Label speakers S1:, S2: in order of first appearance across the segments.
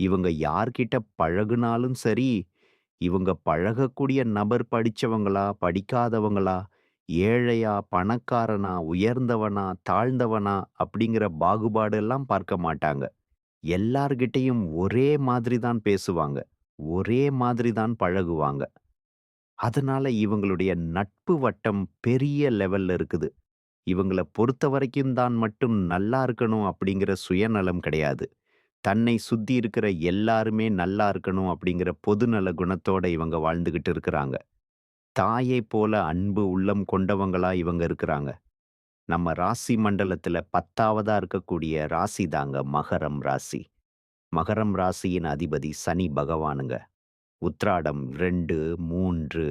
S1: இவங்க யார்கிட்ட பழகுனாலும் சரி, இவங்க பழகக்கூடிய நபர் படிச்சவங்களா, படிக்காதவங்களா, ஏழையா, பணக்காரனா, உயர்ந்தவனா, தாழ்ந்தவனா அப்படிங்கிற பாகுபாடெல்லாம் பார்க்க மாட்டாங்க. எல்லார்கிட்டயும் ஒரே மாதிரி தான் பேசுவாங்க. ஒரே மாதிரி தான் பழகுவாங்க. அதனால இவங்களுடைய நட்பு வட்டம் பெரிய லெவல்ல இருக்குது. இவங்கள பொறுத்தவரைக்கும் தான் மட்டும் நல்லா இருக்கணும் அப்படிங்கிற சுயநலம் கிடையாது. தன்னை சுத்தி இருக்கிற எல்லாருமே நல்லா இருக்கணும் அப்படிங்கிற பொதுநல குணத்தோட இவங்க வாழ்ந்துகிட்டு இருக்கிறாங்க. தாயைப் போல அன்பு உள்ளம் கொண்டவங்களா இவங்க இருக்கிறாங்க. நம்ம ராசி மண்டலத்துல 10வதா இருக்கக்கூடிய ராசி தாங்க மகரம் ராசி. மகரம் ராசியின் அதிபதி சனி பகவானுங்க. உத்ராடம் ரெண்டு மூன்று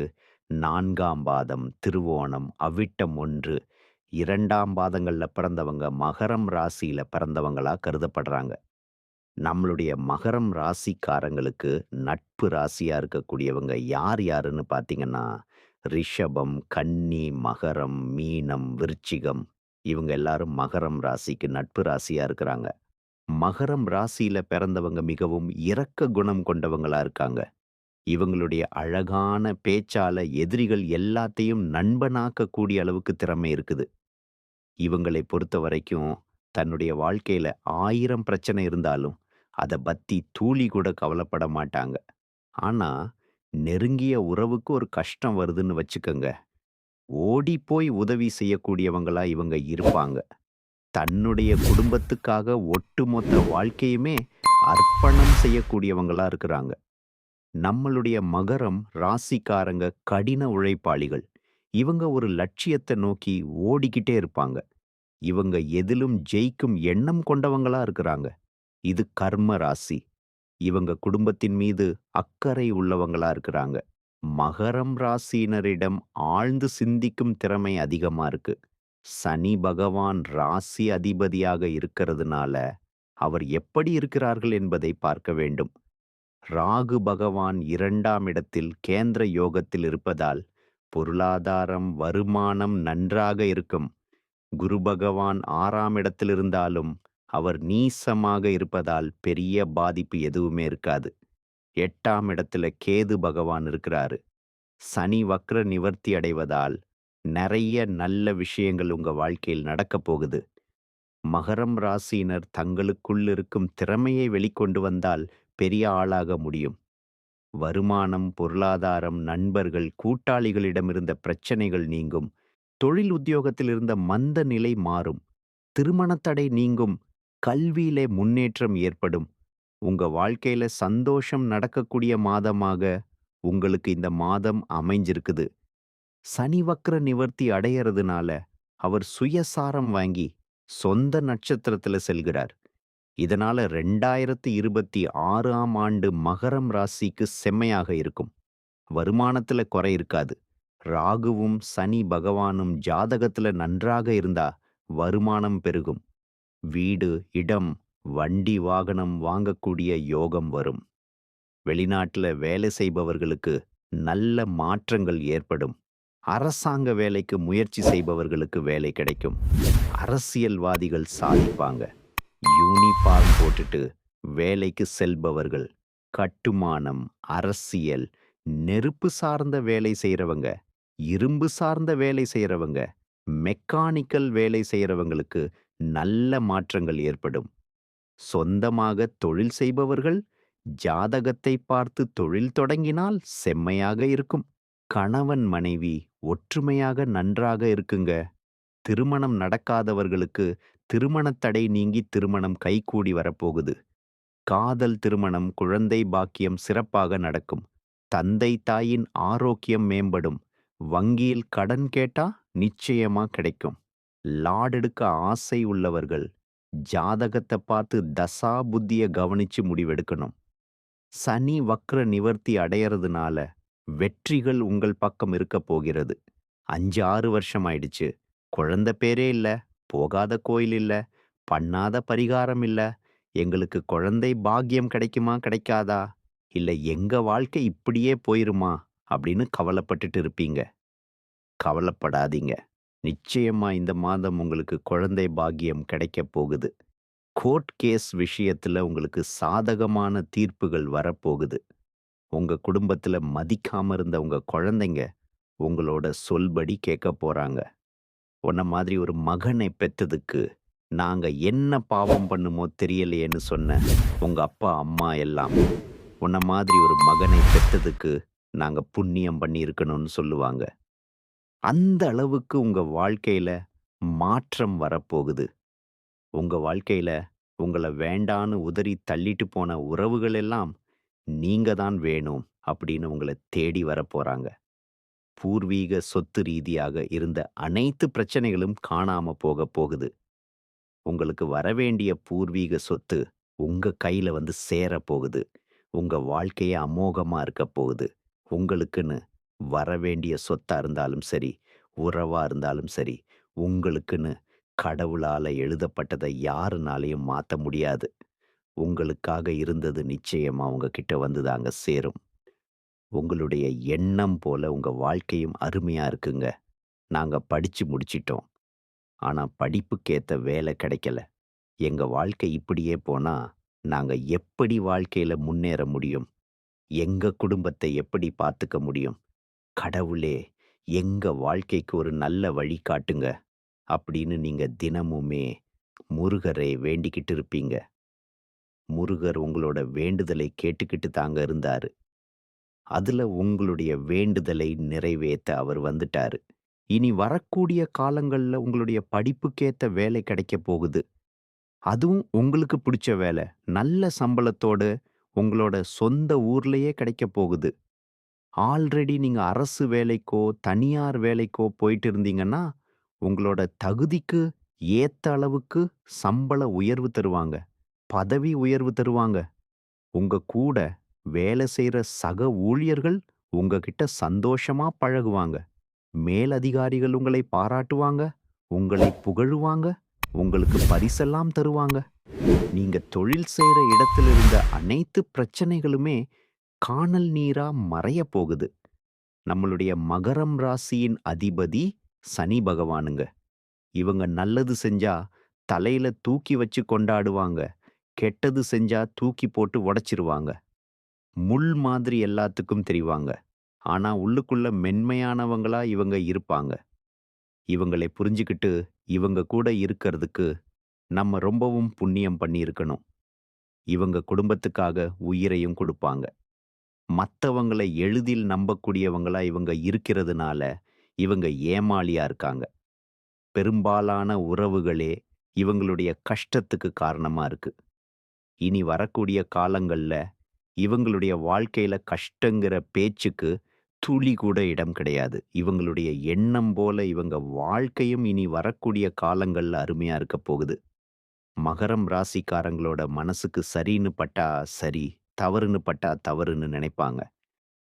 S1: நான்காம் பாதம், திருவோணம், அவிட்டம் 1, 2ஆம் பாதங்கள்ல பிறந்தவங்க மகரம் ராசியில் பிறந்தவங்களா கருதப்படுறாங்க. நம்மளுடைய மகரம் ராசிக்காரங்களுக்கு நட்பு ராசியா இருக்கக்கூடியவங்க யார் யாருன்னு பார்த்தீங்கன்னா, ரிஷபம், கன்னி, மகரம், மீனம், விருச்சிகம் இவங்க எல்லாரும் மகரம் ராசிக்கு நட்பு ராசியா இருக்கிறாங்க. மகரம் ராசியில் பிறந்தவங்க மிகவும் இரக்க குணம் கொண்டவங்களா இருக்காங்க. இவங்களுடைய அழகான பேச்சால எதிரிகள் எல்லாத்தையும் நண்பனாக்கக்கூடிய அளவுக்கு திறமை இருக்குது. இவங்களை பொறுத்தவரைக்கும் தன்னுடைய வாழ்க்கையில ஆயிரம் பிரச்சனை இருந்தாலும், அதை பத்தி தூளி கூட கவலைப்பட மாட்டாங்க. ஆனா, நெருங்கிய உறவுக்கு ஒரு கஷ்டம் வருதுன்னு வச்சுக்கங்க. ஓடிப்போய் உதவி செய்யக்கூடியவங்களா இவங்க இருப்பாங்க. தன்னுடைய குடும்பத்துக்காக ஒட்டுமொத்த வாழ்க்கையுமே அர்ப்பணம் செய்யக்கூடியவங்களா இருக்கிறாங்க. நம்மளுடைய மகரம் ராசிக்காரங்க கடின உழைப்பாளிகள். இவங்க ஒரு லட்சியத்தை நோக்கி ஓடிக்கிட்டே இருப்பாங்க. இவங்க எதிலும் ஜெயிக்கும் எண்ணம் கொண்டவங்களா இருக்கிறாங்க. இது கர்ம ராசி. இவங்க குடும்பத்தின் மீது அக்கறை உள்ளவங்களா இருக்கிறாங்க. மகரம் ராசியினரிடம் ஆழ்ந்து சிந்திக்கும் திறமை அதிகமா இருக்கு. சனி பகவான் ராசி அதிபதியாக இருக்கிறதுனால, அவர் எப்படி இருக்கிறார்கள் என்பதை பார்க்க வேண்டும். ராகு பகவான் இரண்டாம் இடத்தில் கேந்திர யோகத்தில் இருப்பதால், பொருளாதாரம், வருமானம் நன்றாக இருக்கும். குரு பகவான் ஆறாம் இடத்தில் இருந்தாலும், அவர் நீசமாக இருப்பதால் பெரிய பாதிப்பு எதுவுமே இருக்காது. எட்டாம் இடத்துல கேது பகவான் இருக்கிறாரு. சனி வக்ர நிவர்த்தி அடைவதால், நிறைய நல்ல விஷயங்கள் உங்க வாழ்க்கையில் நடக்கப் போகுது. மகரம் ராசியினர் தங்களுக்குள் இருக்கும் திறமையை வெளிக்கொண்டு வந்தால் பெரிய ஆளாக முடியும். வருமானம், பொருளாதாரம், நண்பர்கள், கூட்டாளிகளிடமிருந்த பிரச்சனைகள் நீங்கும். தொழில் உத்தியோகத்தில் இருந்த மந்த நிலை மாறும். திருமணத்தடை நீங்கும். கல்வியிலே முன்னேற்றம் ஏற்படும். உங்க வாழ்க்கையில சந்தோஷம் நடக்கக்கூடிய மாதமாக உங்களுக்கு இந்த மாதம் அமைஞ்சிருக்குது. சனி வக்ர நிவர்த்தி அடையறதுனால, அவர் சுயசாரம் வாங்கி சொந்த நட்சத்திரத்துல செல்கிறார். இதனால 2026ஆம் ஆண்டு மகரம் ராசிக்கு செம்மையாக இருக்கும். வருமானத்துல குறை இருக்காது. ராகுவும், சனி பகவானும் ஜாதகத்துல நன்றாக இருந்தா வருமானம் பெருகும். வீடு, இடம், வண்டி, வாகனம் வாங்கக்கூடிய யோகம் வரும். வெளிநாட்டுல வேலை செய்பவர்களுக்கு நல்ல மாற்றங்கள் ஏற்படும். அரசாங்க வேலைக்கு முயற்சி செய்பவர்களுக்கு வேலை கிடைக்கும். அரசியல்வாதிகள் சாதிப்பாங்க. யூனிஃபார்ம் போட்டுட்டு வேலைக்கு செல்பவர்கள், கட்டுமானம், அரசியல், நெருப்பு சார்ந்த வேலை செய்கிறவங்க இரும்பு சார்ந்த வேலை செய்கிறவங்க மெக்கானிக்கல் வேலை செய்கிறவங்களுக்கு நல்ல மாற்றங்கள் ஏற்படும். சொந்தமாக தொழில் செய்பவர்கள், ஜாதகத்தை பார்த்து தொழில் தொடங்கினால் செம்மையாக இருக்கும். கணவன், மனைவி ஒற்றுமையாக நன்றாக இருக்குங்க. திருமணம் நடக்காதவர்களுக்கு திருமணத் தடை நீங்கி திருமணம் கைகூடி வரப்போகுது. காதல் திருமணம், குழந்தை பாக்கியம் சிறப்பாக நடக்கும். தந்தை, தாயின் ஆரோக்கியம் மேம்படும். வங்கியில் கடன் கேட்டா நிச்சயமா கிடைக்கும். லாடெடுக்க ஆசை உள்ளவர்கள், ஜாதகத்தை பார்த்து தசா புத்திய கவனிச்சு முடிவெடுக்கணும். சனி வக்ர நிவர்த்தி அடையறதுனால வெற்றிகள் உங்கள் பக்கம் இருக்க போகிறது. 5, 6 வருஷம் ஆயிடுச்சு. குழந்தை பேரே இல்ல. போகாத கோயில் இல்ல. பண்ணாத பரிகாரம் இல்ல. எங்களுக்கு குழந்தை பாக்கியம் கிடைக்குமா? கிடைக்காதா? இல்ல எங்க வாழ்க்கை இப்படியே போயிருமா? அப்படின்னு கவலைப்பட்டுட்டு இருப்பீங்க. கவலைப்படாதீங்க. நிச்சயமா இந்த மாதம் உங்களுக்கு குழந்தை பாக்கியம் கிடைக்கப் போகுது. கோர்ட் கேஸ் விஷயத்துல உங்களுக்கு சாதகமான தீர்ப்புகள் வரப்போகுது. உங்க குடும்பத்துல மதிக்காம இருந்த உங்க குழந்தைங்க உங்களோட சொல்படி கேட்க போறாங்க. உன்ன மாதிரி ஒரு மகனை பெற்றதுக்கு நாங்க என்ன பாவம் பண்ணுமோ தெரியலையேன்னு சொன்ன உங்க அப்பா, அம்மா எல்லாம் உன்ன மாதிரி ஒரு மகனை பெற்றதுக்கு நாங்க புண்ணியம் பண்ணியிருக்கணும்னு சொல்லுவாங்க. அந்த அளவுக்கு உங்க வாழ்க்கையில மாற்றம் வரப்போகுது. உங்க வாழ்க்கையில உங்கள வேண்டான்னு உதறி தள்ளிட்டு போன உறவுகள் எல்லாம் நீங்க தான் வேணும் அப்படின்னு உங்கள தேடி வரப்போறாங்க. பூர்வீக சொத்து ரீதியாக இருந்த அனைத்து பிரச்சனைகளும் காணாம போகப் போகுது. உங்களுக்கு வரவேண்டிய பூர்வீக சொத்து உங்க கையில வந்து சேரப் போகுது. உங்க வாழ்க்கையே அமோகமா இருக்கப் போகுது. உங்களுக்குன்னு வரவேண்டிய சொத்தா இருந்தாலும் சரி, உறவா இருந்தாலும் சரி, உங்களுக்குன்னு கடவுளால எழுதப்பட்டதை யாருனாலையும் மாத்த முடியாது. உங்களுக்காக இருந்தது நிச்சயமா உங்ககிட்ட வந்து தாங்க சேரும். உங்களுடைய எண்ணம் போல உங்க வாழ்க்கையும் அருமையா இருக்குங்க. நாங்க படிச்சு முடிச்சிட்டோம். ஆனா படிப்புக்கேத்த வேலை கிடைக்கல. எங்க வாழ்க்கை இப்படியே போனா, நாங்க எப்படி வாழ்க்கையில முன்னேற முடியும்? எங்க குடும்பத்தை எப்படி பார்த்துக்க முடியும்? கடவுளே! எங்க வாழ்க்கைக்கு ஒரு நல்ல வழி காட்டுங்க. அப்படின்னு நீங்க தினமுமே முருகரை வேண்டிக்கிட்டு இருப்பீங்க. முருகர் உங்களோட வேண்டுதலை கேட்டுக்கிட்டு தாங்க இருந்தாரு. அதுல உங்களுடைய வேண்டுதலை நிறைவேத்த அவர் வந்துட்டாரு. இனி வரக்கூடிய காலங்கள்ல உங்களுடைய படிப்புக்கேத்த வேலை கிடைக்கப் போகுது. அதுவும் உங்களுக்கு பிடிச்ச வேலை. நல்ல சம்பளத்தோட உங்களோட சொந்த ஊர்லயே கிடைக்கப் போகுது. ஆல்ரெடி நீங்க அரசு வேலைக்கோ, தனியார் வேலைக்கோ போயிட்டு இருந்தீங்கன்னா, உங்களோட தகுதிக்கு ஏத்த அளவுக்கு சம்பள உயர்வு தருவாங்க. பதவி உயர்வு தருவாங்க. உங்க கூட வேலை செய்கிற சக ஊழியர்கள் உங்ககிட்ட சந்தோஷமா பழகுவாங்க. மேலதிகாரிகள் உங்களை பாராட்டுவாங்க. உங்களை புகழுவாங்க. உங்களுக்கு பரிசெல்லாம் தருவாங்க. நீங்க தொழில் செய்கிற இடத்துல இருந்த அனைத்து பிரச்சனைகளுமே கானல் நீரா மறையப் போகுது. நம்மளுடைய மகரம் ராசியின் அதிபதி சனி பகவானுங்க. இவங்க நல்லது செஞ்சா தலையில தூக்கி வச்சு கொண்டாடுவாங்க. கெட்டது செஞ்சா தூக்கி போட்டு உடைச்சிருவாங்க. முள் மாதிரி எல்லாத்துக்கும் தெரிவாங்க. ஆனா உள்ளுக்குள்ள மென்மையானவங்களா இவங்க இருப்பாங்க. இவங்களை புரிஞ்சுகிட்டு இவங்க கூட இருக்கறதுக்கு நம்ம ரொம்பவும் புண்ணியம் பண்ணியிருக்கணும். இவங்க குடும்பத்துக்காக உயிரையும் கொடுப்பாங்க. மத்தவங்கள எளிதில் நம்பக்கூடியவங்களா இவங்க இருக்கிறதுனால இவங்க ஏமாளியா இருக்காங்க. பெரும்பாலான உறவுகளே இவங்களுடைய கஷ்டத்துக்கு காரணமா இருக்கு. இனி வரக்கூடிய காலங்கள்ல இவங்களுடைய வாழ்க்கையில கஷ்டங்கிற பேச்சுக்கு துளி கூட இடம் கிடையாது. இவங்களுடைய எண்ணம் போல இவங்க வாழ்க்கையும் இனி வரக்கூடிய காலங்கள்ல அருமையா இருக்க போகுது. மகரம் ராசிக்காரங்களோட மனசுக்கு சரின்னு பட்டா சரி, தவறுன்னு பட்டா தவறுன்னு நினைப்பாங்க.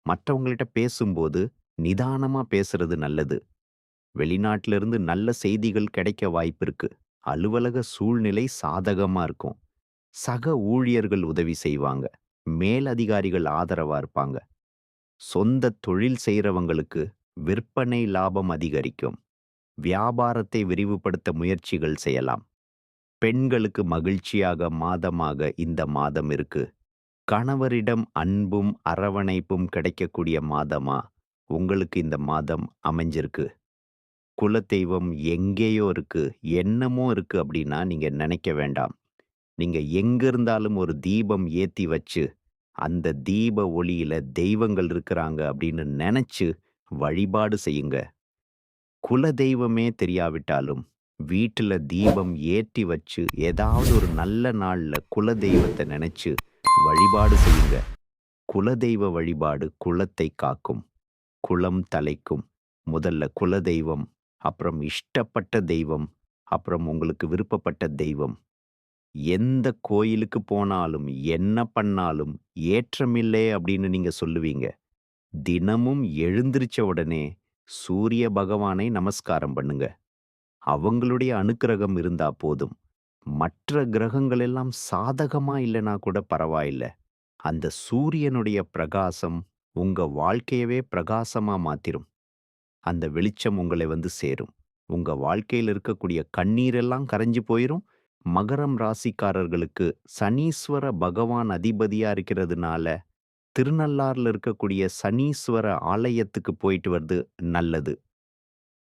S1: மற்றவங்கள்ட்ட பேசும்போது நிதானமா பேசுறது நல்லது. வெளிநாட்டிலிருந்து நல்ல செய்திகள் கிடைக்க வாய்ப்பிருக்கு. அலுவலக சூழ்நிலை சாதகமா இருக்கும். சக ஊழியர்கள் உதவி செய்வாங்க. மேலதிகாரிகள் ஆதரவா இருப்பாங்க. சொந்த தொழில் செய்கிறவங்களுக்கு விற்பனை லாபம் அதிகரிக்கும். வியாபாரத்தை விரிவுபடுத்த முயற்சிகள் செய்யலாம். பெண்களுக்கு மகிழ்ச்சியாக மாதமாக இந்த மாதம் இருக்கு. கணவரிடம் அன்பும், அரவணைப்பும் கிடைக்கக்கூடிய மாதமா உங்களுக்கு இந்த மாதம் அமைஞ்சிருக்கு. குலதெய்வம் எங்கேயோ இருக்கு, என்னமோ இருக்கு அப்படின்னா நீங்க நினைக்க வேண்டாம். நீங்க எங்க இருந்தாலும் ஒரு தீபம் ஏத்தி வச்சு, அந்த தீப ஒளியில தெய்வங்கள் இருக்கிறாங்க அப்படின்னு நினைச்சு வழிபாடு செய்யுங்க. குல தெய்வமே தெரியாவிட்டாலும், வீட்டுல தீபம் ஏற்றி வச்சு ஏதாவது ஒரு நல்ல நாள்ல குலதெய்வத்த நினைச்சு வழிபாடு செய்யுங்க. குலதெய்வ வழிபாடு குலத்தை காக்கும். குலம் தலைக்கும். முதல்ல குலதெய்வம், அப்புறம் இஷ்டப்பட்ட தெய்வம், அப்புறம் உங்களுக்கு விருப்பப்பட்ட தெய்வம். எந்த கோயிலுக்கு போனாலும், என்ன பண்ணாலும் ஏற்றமில்லே அப்படின்னு நீங்க சொல்லுவீங்க. தினமும் எழுந்திரிச்ச உடனே சூரிய பகவானை நமஸ்காரம் பண்ணுங்க. அவங்களுடைய அனுக்கிரகம் இருந்தா போதும். மற்ற கிரகங்கள் எல்லாம் சாதகமா இல்லனா கூட பரவாயில்ல. அந்த சூரியனுடைய பிரகாசம் உங்க வாழ்க்கையவே பிரகாசமா மாத்திரும். அந்த வெளிச்சம் உங்களை வந்து சேரும். உங்க வாழ்க்கையில இருக்கக்கூடிய கண்ணீரெல்லாம் கரைஞ்சு போயிரும். மகரம் ராசிக்காரர்களுக்கு சனீஸ்வர பகவான் அதிபதியா இருக்கிறதுனால, திருநள்ளாறுல இருக்கக்கூடிய சனீஸ்வர ஆலயத்துக்கு போயிட்டு வர்றது நல்லது.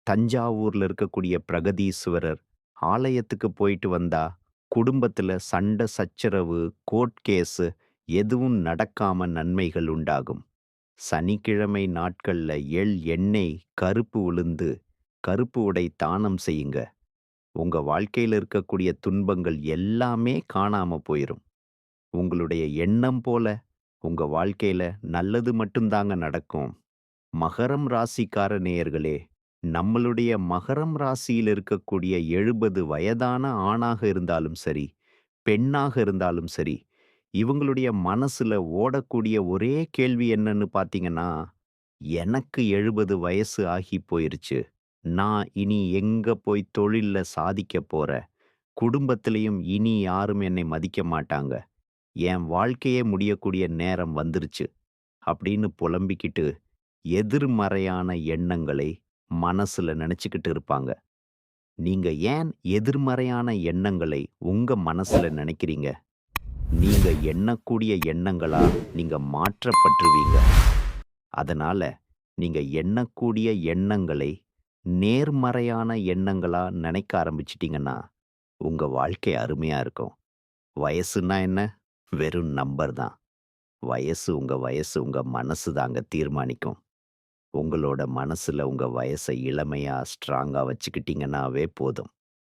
S1: தஞ்சாவூர்ல இருக்கக்கூடிய பிரகதீஸ்வரர் ஆலயத்துக்கு போயிட்டு வந்தா, குடும்பத்துல சண்டை சச்சரவு, கோர்ட் கேஸு எதுவும் நடக்காம நன்மைகள் உண்டாகும். சனிக்கிழமை நாட்கள்ல எள் எண்ணெய், கருப்பு உளுந்து, கருப்பு உடை தானம் செய்யுங்க. உங்க வாழ்க்கையில இருக்கக்கூடிய துன்பங்கள் எல்லாமே காணாம போயிரும். உங்களுடைய எண்ணம் போல உங்க வாழ்க்கையில நல்லது மட்டும்தாங்க நடக்கும். மகரம் ராசிக்கார நேயர்களே, நம்மளுடைய மகரம் ராசியில் இருக்கக்கூடிய 70 வயதான ஆணாக இருந்தாலும் சரி, பெண்ணாக இருந்தாலும் சரி, இவங்களுடைய மனசுல ஓடக்கூடிய ஒரே கேள்வி என்னன்னு பார்த்தீங்கன்னா, எனக்கு 70 வயசு ஆகி போயிருச்சு. நான் இனி எங்க போய் தொழில்ல சாதிக்கப் போற குடும்பத்திலையும் இனி யாரும் என்னை மதிக்க மாட்டாங்க. என் வாழ்க்கையே முடியக்கூடிய நேரம் வந்துருச்சு. அப்படின்னு புலம்பிக்கிட்டு, எதிர்மறையான எண்ணங்களை மனசுல நினைச்சுக்கிட்டு இருப்பாங்க. நீங்க ஏன் எதிர்மறையான எண்ணங்களை உங்க மனசுல நினைக்கிறீங்க நீங்க எண்ணக்கூடிய எண்ணங்களா நீங்க மாற்றப்பட்டுருவீங்க. அதனால, நீங்க எண்ணக்கூடிய எண்ணங்களை நேர்மறையான எண்ணங்களா நினைக்க ஆரம்பிச்சிட்டிங்கன்னா உங்க வாழ்க்கை அருமையா இருக்கும். வயசுன்னா என்ன? வெறும் நம்பர் தான். வயசு உங்க வயசு உங்க மனசு தாங்க தீர்மானிக்கும். உங்களோட மனசுல உங்க வயச இளமையா, ஸ்ட்ராங்கா வச்சுக்கிட்டீங்கன்னாவே போதும்.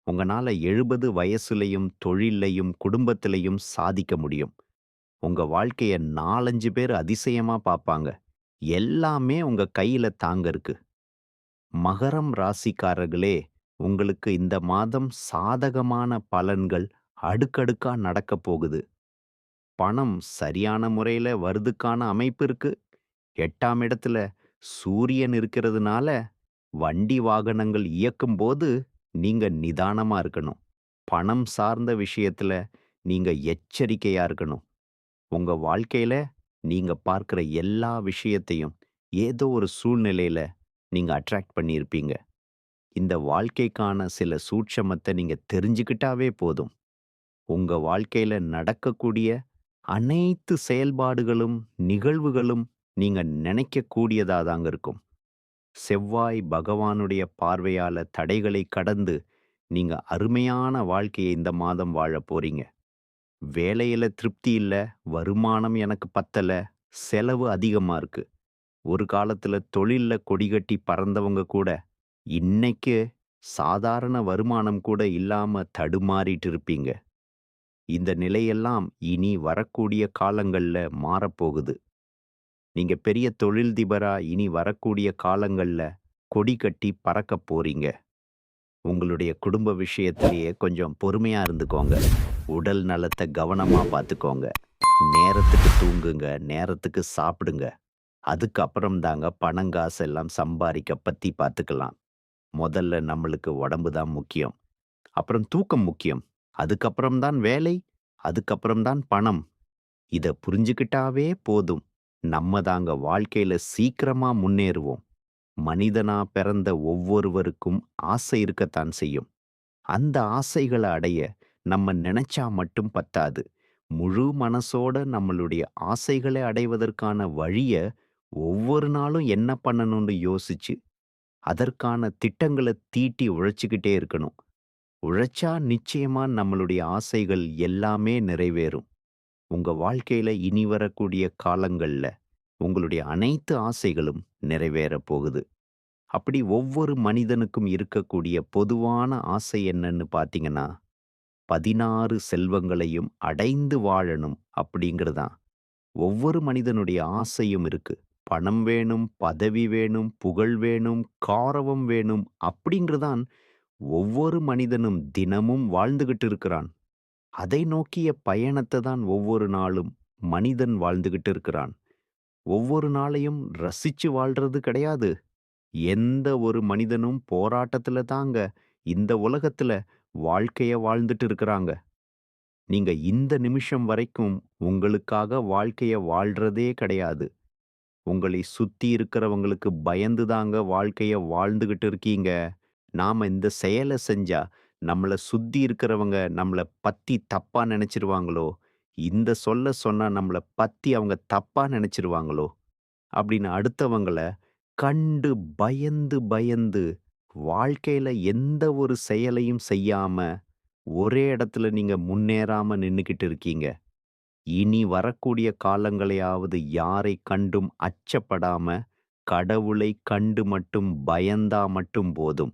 S1: உங்களால எழுபது வயசுலயும், தொழில்லயும், குடும்பத்திலையும் சாதிக்க முடியும். உங்க வாழ்க்கைய 4, 5 பேர் அதிசயமா பாப்பாங்க. எல்லாமே உங்க கையில தாங்க இருக்கு. மகரம் ராசிக்காரர்களே, உங்களுக்கு இந்த மாதம் சாதகமான பலன்கள் அடுக்கடுக்கா நடக்கப் போகுது. பணம் சரியான முறையில வருதுக்கான அமைப்பு இருக்கு. எட்டாம் இடத்துல சூரியன் இருக்கிறதுனால, வண்டி வாகனங்கள் இயக்கும்போது நீங்க நிதானமா இருக்கணும். பணம் சார்ந்த விஷயத்துல நீங்க எச்சரிக்கையா இருக்கணும். உங்க வாழ்க்கையில நீங்க பார்க்குற எல்லா விஷயத்தையும் ஏதோ ஒரு சூழ்நிலையில நீங்க அட்ராக்ட் பண்ணியிருப்பீங்க. இந்த வாழ்க்கைக்கான சில சூட்சமத்த நீங்க தெரிஞ்சுக்கிட்டாவே போதும். உங்க வாழ்க்கையில நடக்கக்கூடிய அனைத்து செயல்பாடுகளும், நிகழ்வுகளும் நீங்க நினைக்கக்கூடியதா தாங்க இருக்கும். செவ்வாய் பகவானுடைய பார்வையால தடைகளை கடந்து, நீங்க அருமையான வாழ்க்கைய இந்த மாதம் வாழப் போறீங்க. வேலையில திருப்தி இல்லை வருமானம் எனக்கு பத்தல, செலவு அதிகமா இருக்கு. ஒரு காலத்துல தொழில்ல கொடிகட்டி பறந்தவங்க கூட, இன்னைக்கு சாதாரண வருமானம் கூட இல்லாம தடுமாறிட்டு இருப்பீங்க. இந்த நிலையெல்லாம் இனி வரக்கூடிய காலங்கள்ல மாறப்போகுது. நீங்க பெரிய தொழில்திபரா இனி வரக்கூடிய காலங்கள்ல கொடி கட்டி பறக்கப் போறீங்க. உங்களுடைய குடும்ப விஷயத்திலேயே கொஞ்சம் பொறுமையா இருந்துக்கோங்க. உடல் நலத்த கவனமா பார்த்துக்கோங்க. நேரத்துக்கு தூங்குங்க, நேரத்துக்கு சாப்பிடுங்க. அதுக்கப்புறம் தாங்க பணங்காசு எல்லாம் சம்பாதிக்க பத்தி பார்த்துக்கலாம். முதல்ல நம்மளுக்கு உடம்பு தான் முக்கியம். அப்புறம் தூக்கம் முக்கியம். அதுக்கப்புறம்தான் வேலை, அதுக்கப்புறம் தான் பணம். இத புரிஞ்சுக்கிட்டாவே போதும். நம்ம தாங்க வாழ்க்கையில சீக்கிரமா முன்னேறுவோம். மனிதனா பிறந்த ஒவ்வொருவருக்கும் ஆசை இருக்கத்தான் செய்யும். அந்த ஆசைகளை அடைய நம்ம நினைச்சா மட்டும் பத்தாது. முழு மனசோட நம்மளுடைய ஆசைகளை அடைவதற்கான வழிய ஒவ்வொரு நாளும் என்ன பண்ணணும்னு யோசிச்சு, அதற்கான திட்டங்களை தீட்டி உழைச்சுக்கிட்டே இருக்கணும். உழைச்சா நிச்சயமா நம்மளுடைய ஆசைகள் எல்லாமே நிறைவேறும். உங்க வாழ்க்கையில இனி வரக்கூடிய காலங்கள்ல உங்களுடைய அனைத்து ஆசைகளும் நிறைவேறப் போகுது. அப்படி ஒவ்வொரு மனிதனுக்கும் இருக்கக்கூடிய பொதுவான ஆசை என்னன்னு பார்த்தீங்கன்னா, 16 செல்வங்களையும் அடைந்து வாழணும் அப்படிங்கிறதான். ஒவ்வொரு மனிதனுடைய ஆசையும் இருக்கு. பணம் வேணும், பதவி வேணும், புகழ் வேணும், காரவம் வேணும் அப்படிங்கிறதான் ஒவ்வொரு மனிதனும் தினமும் வாழ்ந்துகிட்டு இருக்கிறான். அதை நோக்கிய பயணத்தை தான் ஒவ்வொரு நாளும் மனிதன் வாழ்ந்துகிட்டு இருக்கிறான். ஒவ்வொரு நாளையும் ரசிச்சு வாழ்றது கிடையாது. எந்த ஒரு மனிதனும் போராட்டத்துல தாங்க இந்த உலகத்துல வாழ்க்கைய வாழ்ந்துட்டு இருக்கிறாங்க. நீங்க இந்த நிமிஷம் வரைக்கும் உங்களுக்காக வாழ்க்கைய வாழ்றதே கிடையாது. உங்களை சுத்தி இருக்கிறவங்களுக்கு பயந்து தாங்க வாழ்க்கைய வாழ்ந்துகிட்டு இருக்கீங்க. நாம இந்த செயல செஞ்சா, நம்மள சுத்தி இருக்கிறவங்க நம்மள பத்தி தப்பா நினைச்சிருவாங்களோ இந்த சொல்ல சொன்னா நம்மள பத்தி அவங்க தப்பா நினைச்சிருவாங்களோ அப்படின்னு அடுத்தவங்கள கண்டு பயந்து பயந்து வாழ்க்கையில எந்த ஒரு செயலையும் செய்யாம, ஒரே இடத்துல நீங்க முன்னேறாம நின்னுகிட்டு இருக்கீங்க. இனி வரக்கூடிய காலங்களையாவது யாரை கண்டும் அச்சப்படாம, கடவுளை கண்டு மட்டும் பயந்தா மட்டும் போதும்.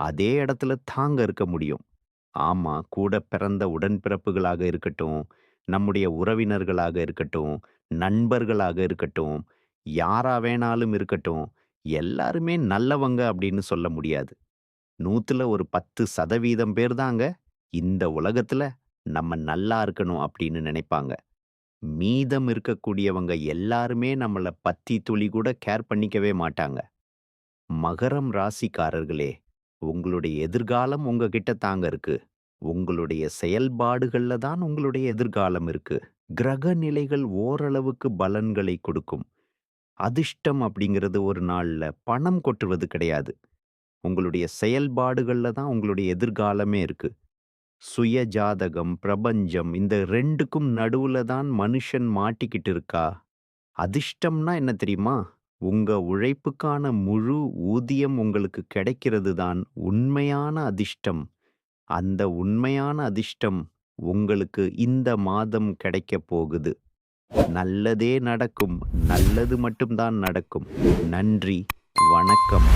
S1: அதே இடத்துல தாங்க இருக்க முடியும். ஆமா, கூட பிறந்த உடன்பிறப்புகளாக இருக்கட்டும், நம்முடைய உறவினர்களாக இருக்கட்டும், நண்பர்களாக இருக்கட்டும், யாரா வேணாலும் இருக்கட்டும், எல்லாருமே நல்லவங்க அப்படின்னு சொல்ல முடியாது. 100ல ஒரு 10% பேர் தாங்க இந்த உலகத்துல நம்ம நல்லா இருக்கணும் அப்படின்னு நினைப்பாங்க. மீதம் இருக்கக்கூடியவங்க எல்லாருமே நம்மள பத்தி துளி கூட கேர் பண்ணிக்கவே மாட்டாங்க. மகரம் ராசிக்காரர்களே, உங்களுடைய எதிர்காலம் உங்ககிட்ட தாங்க இருக்கு. உங்களுடைய செயல்பாடுகள்ல தான் உங்களுடைய எதிர்காலம் இருக்கு. கிரக நிலைகள் ஓரளவுக்கு பலன்களை கொடுக்கும். அதிர்ஷ்டம் அப்படிங்கிறது ஒரு நாள்ல பணம் கொட்டுவது கிடையாது. உங்களுடைய செயல்பாடுகள்ல தான் உங்களுடைய எதிர்காலமே இருக்கு. சுய ஜாதகம், பிரபஞ்சம் இந்த ரெண்டுக்கும் நடுவுல தான் மனுஷன் மாட்டிக்கிட்டு இருக்கா. அதிர்ஷ்டம்னா என்ன தெரியுமா? உங்க உழைப்புக்கான முழு ஊதியம் உங்களுக்கு கிடைக்கிறது தான் உண்மையான அதிர்ஷ்டம். அந்த உண்மையான அதிர்ஷ்டம் உங்களுக்கு இந்த மாதம் கிடைக்கப் போகுது. நல்லதே நடக்கும். நல்லது மட்டும் தான் நடக்கும். நன்றி. வணக்கம்.